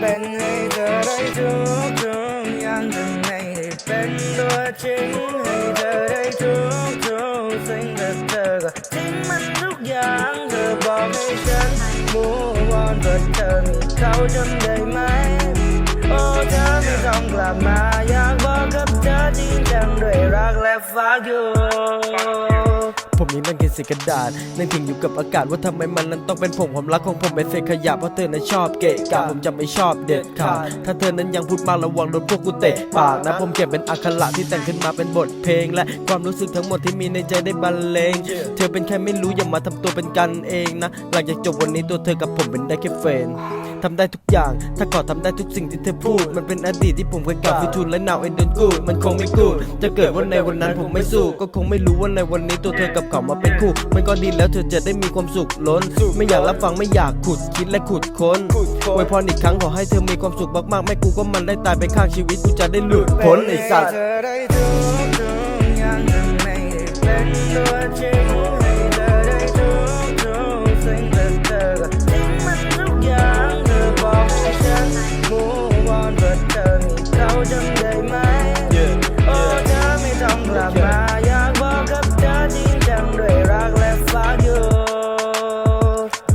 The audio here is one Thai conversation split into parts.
เป็นให้เธอได้ทุกทุกอย่างจะไม่ได้เป็นตัวจริงให้เธอได้ทุกทุกสิ่งแต่เธอก็ทิ้งมันทุกอย่างเธอบอกให้ฉันมูวอนแต่เธอมีเขาจนได้ไหมโอ้เธอไม่ต้องกลับมาอยากบอกกับเธอจริงจังด้วยรักและฝากอยู่ ผมนี้นั่งกินสีกระดาษนั่งถึงอยู่กับอากาศว่าทำไมมันนั้นต้องเป็นผมความรักของผมเป็นเศษขยะเพราะเธอนั้นชอบเกะกะผมจะไม่ชอบเด็ดขาดถ้าเธอนั้นยังพูดมากระวังโดนพวกกูเตะปากนะผมเก็บเป็นอักขระที่แต่งขึ้นมาเป็นบทเพลง และความรู้สึกทั้งหมดที่มีในใจได้บรรเลง เธอเป็นแค่ไม่รู้อย่ามาทำตัวเป็นกันเองนะหลังจากจบวันนี้ตัวเธอกับผมเป็นได้แค่เฟรนทำได้ทุกอย่าง ถ้าขอทำได้ทุกสิ่งที่เธอพูด มันเป็นอดีตที่ผมเคยกล่าวคือทูลและนาวเอ็นเดนกูดมันคงไม่กูดจะเกิดว่าในวันนั้นผมไม่สู้ ก็คงไม่รู้ว่าในวันนี้ตัวเธอกับเขามาเป็นคู่ มันก็ดีแล้วเธอจะได้มีความสุขล้น ไม่อยากรับฟังไม่อยากขุดคิดและขุดค้นอวยพรอีกครั้งขอให้เธอมีความสุขมากๆ ไม่กูก็มันได้ตายไปข้างชีวิตกูจะได้หลุดพ้นไอ้สัตว์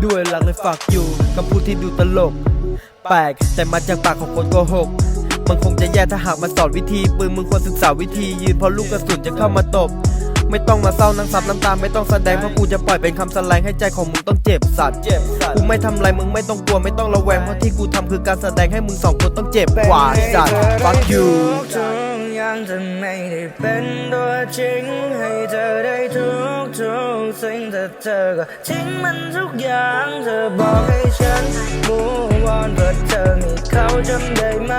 ด้วยหลักเลยฝากอยู่คำพูดที่ดูตลก แปลกแต่มาจากปากของคนโกหกมันคงจะแย่ถ้าหากมาสอนวิธีปืนมึงควรศึกษาวิธี ยืนเพราะลูกกระสุนจะเข้ามาตบ ไม่ต้องมาเศร้านั่งซับน้ำตาไม่ต้องแสดงเพราะกูจะปล่อยเป็นคำแสลงให้ใจของมึงต้องเจ็บสัตว์กูไม่ทำไรมึงไม่ต้องกลัวไม่ต้องระแวงเพราะที่กูทำคือการแสดงให้มึงสองคนต้องเจ็บกว่าไอ้สัตว์ fuck you ทุกอย่างจะไม่ได้เป็นตัวจริงให้ สิ่งแต่เธอก็ทิ้งมันทุกอย่างเธอบอกให้ฉันมูวอนเพื่อเธอมีเขาจำได้ไหม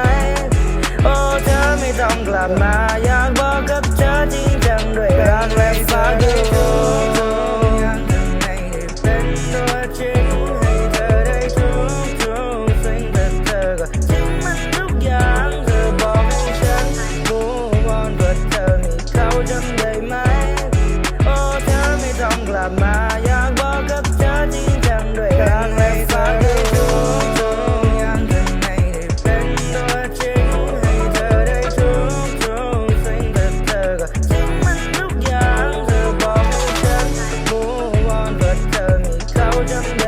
โอ้เธอไม่ต้องกลับมาอยากบอกกับเธอจริงจังด้วยรักและฝาก อ